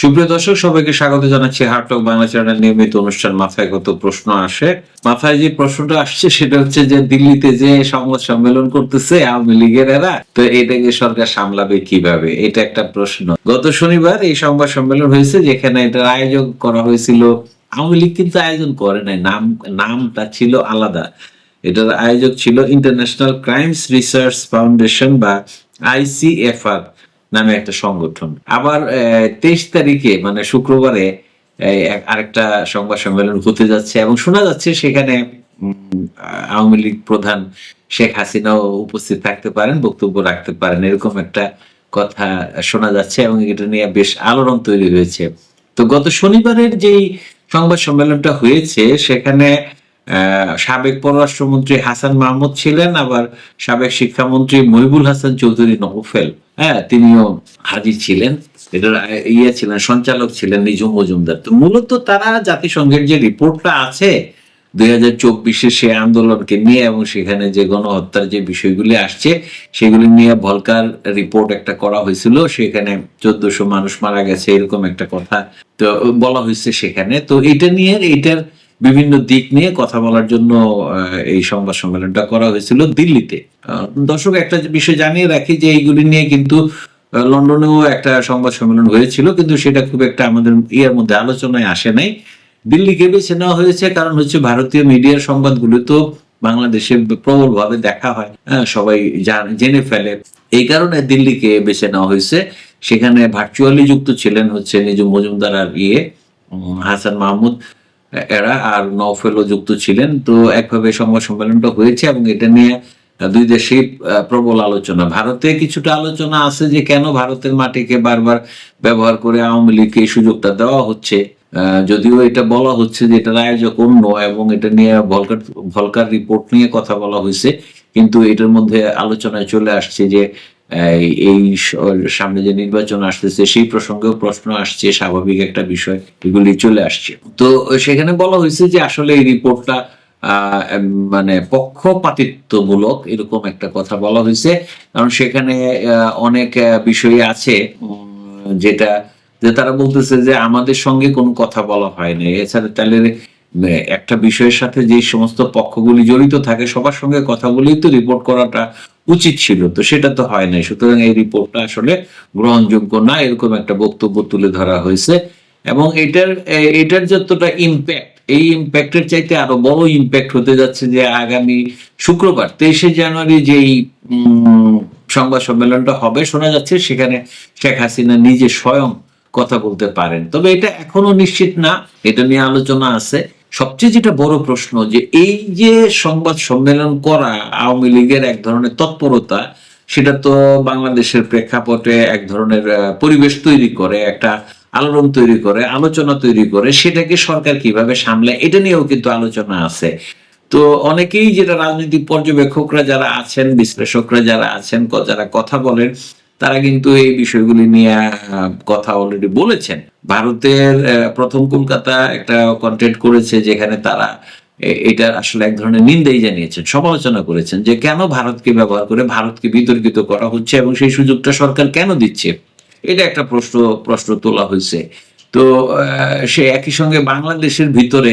সুপ্রিয় দর্শক, সবাইকে স্বাগত জানাচ্ছি হার্টক বাংলা চ্যানেল নিয়মিত অনুষ্ঠান। মাথায় কত প্রশ্ন আসে? মাথায় যে প্রশ্নটা আসছে, সেটা হচ্ছে যে দিল্লিতে যে সংবাদ সম্মেলন করতেছে আওয়ামী লীগের এরা, তো এটাকে সরকার সামলাবে কীভাবে? এটা একটা প্রশ্ন। গত শনিবার এই সংবাদ সম্মেলন হয়েছে, যেখানে এটার আয়োজন করা হয়েছিল। আওয়ামী লীগ কিন্তু আয়োজন করে নাই, নাম, নামটা ছিল আলাদা। এটার আয়োজক ছিল ইন্টারন্যাশনাল ক্রাইমস রিসার্চ ফাউন্ডেশন বা আইসিএফআর। নামে একটা সংগঠন। আবার তেইশ তারিখে মানে শুক্রবারে আরেকটা সংবাদ সম্মেলন হতে যাচ্ছে এবং শোনা যাচ্ছে সেখানে আওয়ামী লীগ প্রধান শেখ হাসিনাও উপস্থিত থাকতে পারেন বক্তব্য রাখতে পারেন এরকম একটা কথা শোনা যাচ্ছে এবং এটা নিয়ে বেশ আলোড়ন তৈরি হয়েছে। তো গত শনিবারের যেই সংবাদ সম্মেলনটা হয়েছে সেখানে আহ, সাবেক পররাষ্ট্রমন্ত্রী হাসান মাহমুদ ছিলেন, আবার সাবেক শিক্ষামন্ত্রী মহিবুল হাসান চৌধুরী নৌফেল হ্যাঁ তিনিও হাজির ছিলেন। এটার ইয়ে ছিলেন, সঞ্চালক ছিলেন নিজুম মজুমদার। তো মূলত তারা জাতিসংঘের যে রিপোর্টটা আছে, দুই হাজার চব্বিশে সে আন্দোলনকে নিয়ে এবং সেখানে যে গণহত্যার যে বিষয়গুলি আসছে, সেগুলি নিয়ে ভলকার রিপোর্ট একটা করা হয়েছিল। সেখানে চোদ্দশো মানুষ মারা গেছে, এরকম একটা কথা তো বলা হয়েছে সেখানে। তো এটা নিয়ে এইটার বিভিন্ন দিক নিয়ে কথা বলার জন্য এই সংবাদ সম্মেলনটা করা হয়েছিল দিল্লিতে। দর্শক, একটা বিষয় জানিয়ে রাখি যে এইগুলি নিয়ে কিন্তু লন্ডনেও একটা সংবাদ সম্মেলন হয়েছিল, কিন্তু সেটা খুব একটা আমাদের ইয়ের মধ্যে আলোচনায় আসে নাই। দিল্লিকে বেছে নেওয়া হয়েছে, কারণ হচ্ছে ভারতীয় মিডিয়ার সংবাদগুলো তো বাংলাদেশে প্রবল ভাবে দেখা হয়। সবাই জান- ফেলে। এই কারণে দিল্লিকে বেছে নেওয়া হয়েছে। সেখানে ভার্চুয়ালি যুক্ত ছিলেন হচ্ছে নিজম মজুমদার আর ইয়ে হাসান মাহমুদ। এরা আর নওফেলও যুক্ত ছিলেন। তো একভাবে সংবাদ সম্মেলনটা হয়েছে এবং এটা নিয়ে দুই আহ, প্রবল আলোচনা। ভারতে কিছুটা আলোচনা আছে যে কেন ভারতের মাটিকে বারবার ব্যবহার করে আওয়ামী লীগকে সুযোগটা দেওয়া হচ্ছে। যদিও এটা বলা হচ্ছে যে এটার আয়োজক অন্য এবং এটা নিয়ে ভলকার ভলকার রিপোর্ট নিয়ে কথা বলা হয়েছে। কিন্তু এটার মধ্যে আলোচনায় চলে আসছে যে এই সামনে যে নির্বাচন আসতেছে, সেই প্রসঙ্গেও প্রশ্ন আসছে, স্বাভাবিক একটা বিষয়, এগুলি চলে আসছে। তো সেখানে বলা হয়েছে যে আসলে এই রিপোর্টটা মানে পক্ষপাতিত্বমূলক এরকম একটা কথা বলা হয়েছে। কারণ সেখানে অনেক বিষয় আছে যেটা, যে তারা বলতেছে যে আমাদের সঙ্গে কোনো কথা বলা হয় হয়নি এছাড়া তাহলে একটা বিষয়ের সাথে যে সমস্ত পক্ষগুলি জড়িত থাকে, সবার সঙ্গে কথা বলেই তো রিপোর্ট করাটা উচিত ছিল, তো সেটা তো হয় নাই। সুতরাং এই রিপোর্টটা আসলে গ্রহণযোগ্য না, এরকম একটা বক্তব্য তুলে ধরা হয়েছে। এবং এটার এটার যতটা ইম্প্যাক্ট এই ইম্প্যাক্টের চাইতে আরও বড় ইম্প্যাক্ট হতে যাচ্ছে যে আগামী শুক্রবার, তেইশে জানুয়ারি যেই সংবাদ সম্মেলনটা হবে, শোনা যাচ্ছে সেখানে শেখ হাসিনা নিজে স্বয়ং কথা বলতে পারেন। তবে এটা এখনও নিশ্চিত না, এটা নিয়ে আলোচনা আছে। সবচেয়ে যেটা বড় প্রশ্ন যে এই যে সংবাদ সম্মেলন করা আওয়ামী লীগের এক ধরনের তৎপরতা, সেটা তো বাংলাদেশের প্রেক্ষাপটে এক ধরনের পরিবেশ তৈরি করে, একটা আলোড়ন তৈরি করে, আলোচনা তৈরি করে, সেটাকে সরকার কীভাবে সামলায়, এটা নিয়েও কিন্তু আলোচনা আছে। তো অনেকেই যেটা রাজনৈতিক পর্যবেক্ষকরা যারা আছেন, বিশ্লেষকরা যারা আছেন যারা কথা বলেন তারা কিন্তু এই বিষয়গুলি নিয়ে কথা অলরেডি বলেছেন। ভারতের প্রথম কলকাতা একটা কন্টেন্ট করেছে যেখানে তারা এটা আসলে এক ধরনের নিন্দাই জানিয়েছেন, সমালোচনা করেছেন যে কেন ভারতকে ব্যবহার করে ভারতকে বিতর্কিত করা হচ্ছে এবং সেই সুযোগটা সরকার কেন দিচ্ছে? এটা একটা প্রশ্ন প্রশ্ন তোলা হয়েছে। তো সে একই সঙ্গে বাংলাদেশের ভিতরে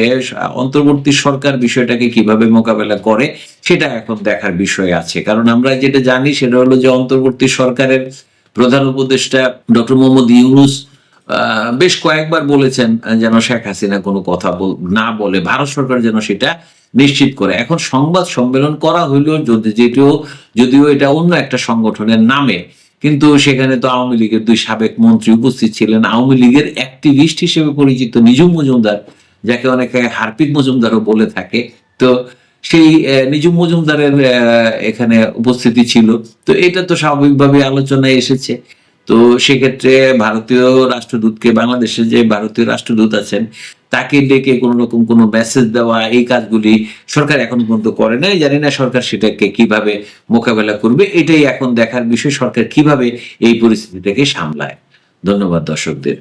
অন্তর্বর্তী সরকার বিষয়টাকে কীভাবে মোকাবেলা করে, সেটা এখন দেখার বিষয় আছে। কারণ আমরা যেটা জানি, সেটা হলো যে অন্তর্বর্তী সরকারের প্রধান উপদেষ্টা ডক্টর মোহাম্মদ ইউনুস বেশ কয়েকবার বলেছেন যেন শেখ হাসিনা কোনো কথা না বলে, ভারত সরকার যেন সেটা নিশ্চিত করে। এখন সংবাদ সম্মেলন করা হইলেও যদি যেটিও, যদিও এটা অন্য একটা সংগঠনের নামে কিন্তু সেখানে তো আওয়ামী লীগের দুই সাবেক মন্ত্রী উপস্থিত ছিলেন। আওয়ামী লীগের অ্যাক্টিভিস্ট হিসেবে পরিচিত নিজুম মজুমদার, যাকে অনেকে হারপিক মজুমদারও বলে থাকে। তো সেই নিজুম মজুমদারের এখানে উপস্থিতি ছিল। তো এটা তো স্বাভাবিকভাবে আলোচনায় এসেছে। তো সেক্ষেত্রে ভারতীয় রাষ্ট্রদূতকে বাংলাদেশে যে ভারতীয় রাষ্ট্রদূত আছেন তাকে ডেকে কোন রকম কোনো মেসেজ দেওয়া, এই কাজগুলি সরকার এখন পর্যন্ত করে নাই। জানি না সরকার সেটাকে কীভাবে মোকাবেলা করবে। এটাই এখন দেখার বিষয় সরকার কীভাবে এই পরিস্থিতিটাকে সামলায়। ধন্যবাদ দর্শকদের।